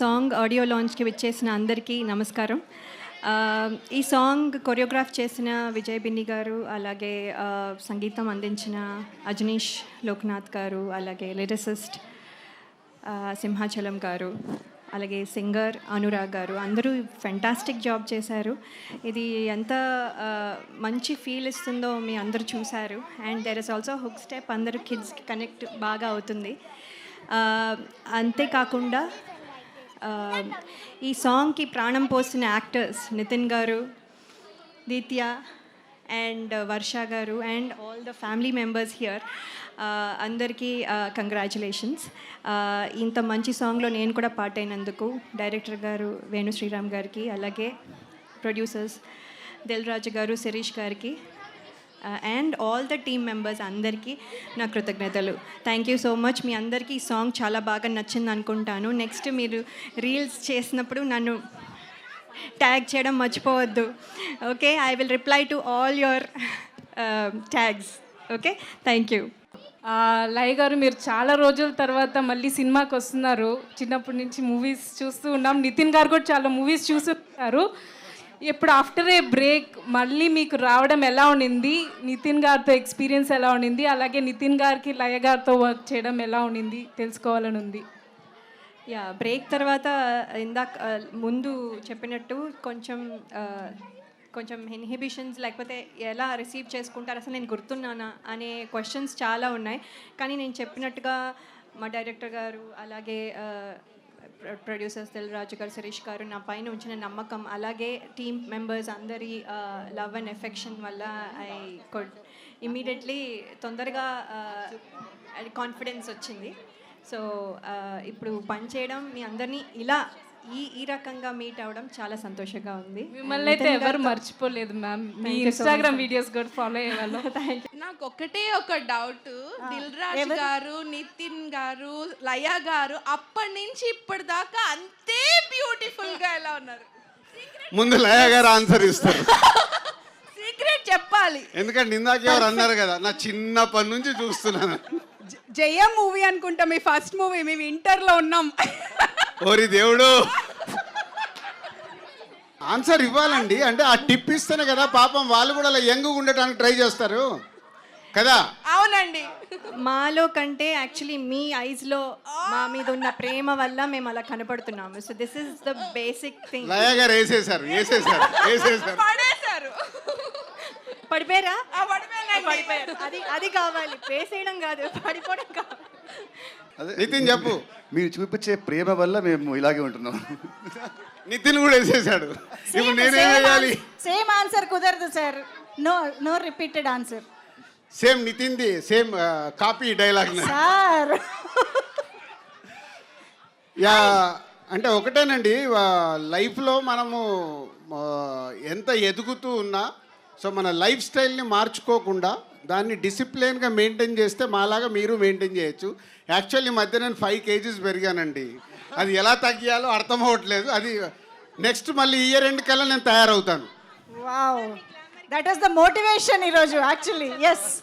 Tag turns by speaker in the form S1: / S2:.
S1: Song audio లాంచ్కి విచ్చేసిన అందరికీ నమస్కారం. ఈ సాంగ్ కొరియోగ్రాఫ్ చేసిన విజయ్ బిన్ని గారు అలాగే సంగీతం అందించిన అజనీష్ లోక్నాథ్ గారు అలాగే లిరిసిస్ట్ సింహాచలం గారు అలాగే సింగర్ అనురాగ్ గారు అందరూ ఫెంటాస్టిక్ జాబ్ చేశారు. ఇది ఎంత మంచి ఫీల్ ఇస్తుందో మీ అందరూ చూశారు. And there is also hook step అందరూ కిడ్స్కి కనెక్ట్ బాగా అవుతుంది. అంతేకాకుండా Um, ఈ సాంగ్కి ప్రాణం పోసిన యాక్టర్స్ నితిన్ గారు దీత్య and uh, Varsha garu and all the family members here అందరికీ uh, కంగ్రాచులేషన్స్ uh, ఇంత మంచి సాంగ్లో నేను కూడా పార్ట్ అయినందుకు డైరెక్టర్ గారు వేణు శ్రీరామ్ గారికి అలాగే ప్రొడ్యూసర్స్ దిల్ రాజు గారు శిరీష్ గారికి and all the team members అందరికీ నా కృతజ్ఞతలు. థ్యాంక్ యూ సో మచ్ మీ అందరికీ ఈ సాంగ్ చాలా బాగా నచ్చింది అనుకుంటాను. నెక్స్ట్ మీరు రీల్స్ చేసినప్పుడు నన్ను ట్యాగ్ చేయడం మర్చిపోవద్దు. Okay I will reply to all your tags okay thank you
S2: ఆ, లయ గారు మీరు చాలా రోజుల తర్వాత మళ్ళీ సినిమాకి వస్తున్నారు. చిన్నప్పటి నుంచి మూవీస్ చూస్తూ ఉన్నాం. నితిన్ గారు కూడా చాలా మూవీస్ చూస్తున్నారు ఇప్పుడు ఆఫ్టర్ ఏ బ్రేక్ మళ్ళీ మీకు రావడం ఎలా ఉండింది? నితిన్ గారితో ఎక్స్పీరియన్స్ ఎలా ఉండింది? అలాగే నితిన్ గారికి లయ గారితో వర్క్ చేయడం ఎలా ఉండింది? తెలుసుకోవాలని ఉంది.
S1: యా బ్రేక్ తర్వాత uh, ఇందాక uh, ముందు చెప్పినట్టు కొంచెం uh, కొంచెం ఇన్హిబిషన్స్ లేకపోతే ఎలా రిసీవ్ చేసుకుంటారు అసలు నేను గుర్తున్నానా అనే క్వశ్చన్స్ చాలా ఉన్నాయి. కానీ నేను చెప్పినట్టుగా మా డైరెక్టర్ గారు అలాగే ప్రొడ్యూసర్స్ రాజు గారు సురేష్ గారు నా పైన ఉంచిన నమ్మకం అలాగే టీమ్ మెంబర్స్ అందరి లవ్ అండ్ ఎఫెక్షన్ వల్ల ఐ కొడ్ ఇమీడియట్లీ తొందరగా కాన్ఫిడెన్స్ వచ్చింది. సో ఇప్పుడు పని చేయడం మీ అందరినీ ఇలా ఈ ఈ రకంగా మీట్ అవ్వడం చాలా సంతోషంగా ఉంది.
S2: మిమ్మల్ని అయితే ఎవరు మర్చిపోలేదు మ్యామ్ మీ ఇన్స్టాగ్రామ్ వీడియోస్ కూడా ఫాలో అయ్యేవాళ్ళం
S3: నాకు ఒకటే ఒక డౌట్ దిల్ రాజు గారు నితిన్ గారు లయ గారు అప్పటి నుంచి ఇప్పటిదాకా అంతే బ్యూటిఫుల్గా ఎలా ఉన్నారు?
S4: ముందు లయ గారు ఆన్సర్ ఇస్తారు.
S3: సీక్రెట్ చెప్పాలి.
S4: ఎందుకంటే ఇందాక ఎవరు అన్నారు కదా నా చిన్నప్పటి నుంచి చూస్తున్నాను.
S5: జయం మూవీ అనుకుంటా మీ ఫస్ట్ మూవీ మేము ఇంటర్లో ఉన్నాం.
S4: ఓరి దేవుడు. ఆన్సర్ ఇవ్వాలండి. అంటే ఆ టిప్ ఇస్తేనే కదా పాపం వాళ్ళు కూడా అలా యంగ్ ఉండటానికి ట్రై చేస్తారు. కదా?
S3: అవునండి.
S1: మాలో కంటే యాక్చువల్లీ మీ ఐస్లో మా మీద ఉన్న ప్రేమ వల్ల మేము అలా కనపడుతున్నాము. So this is the basic thing
S4: Laya garu వేసేసారు వేసేసారు వేసేసారు.
S3: పడేశారు.
S1: పడిపోయారా. పడిపోయారు అది అది కావాలి. వేసేయడం కాదు పడిపోవడం కావాలి.
S4: నితిన్ చెప్పు.
S6: మీరు చూపించే ప్రేమ వల్ల మేము ఇలాగే ఉంటున్నాం.
S4: నితిన్ కూడా వేసేసాడు ఇప్పుడు నేనేం చేయాలి?
S7: సేమ్ ఆన్సర్ కుదరదు sir no no repeated answer
S4: same నితిన్ది same copy dialogue
S7: sir
S4: yeah అంటే ఒకటేనండి లైఫ్లో మనము ఎంత ఎదుగుతూ ఉన్నా సో మన లైఫ్ స్టైల్ని మార్చుకోకుండా దాన్ని డిసిప్లిన్గా మెయింటైన్ చేస్తే మాలాగా మీరు మెయింటైన్ చేయొచ్చు. యాక్చువల్లీ ఈ మధ్య నేను ఫైవ్ కేజీస్ పెరిగానండి. అది ఎలా తగ్గియాలో అర్థం అవ్వట్లేదు. అది నెక్స్ట్ మళ్ళీ ఇయర్ ఎండ్ కల్లా నేను తయారవుతాను.
S7: Wow. That is the motivation ఈరోజు యాక్చువల్లీ ఎస్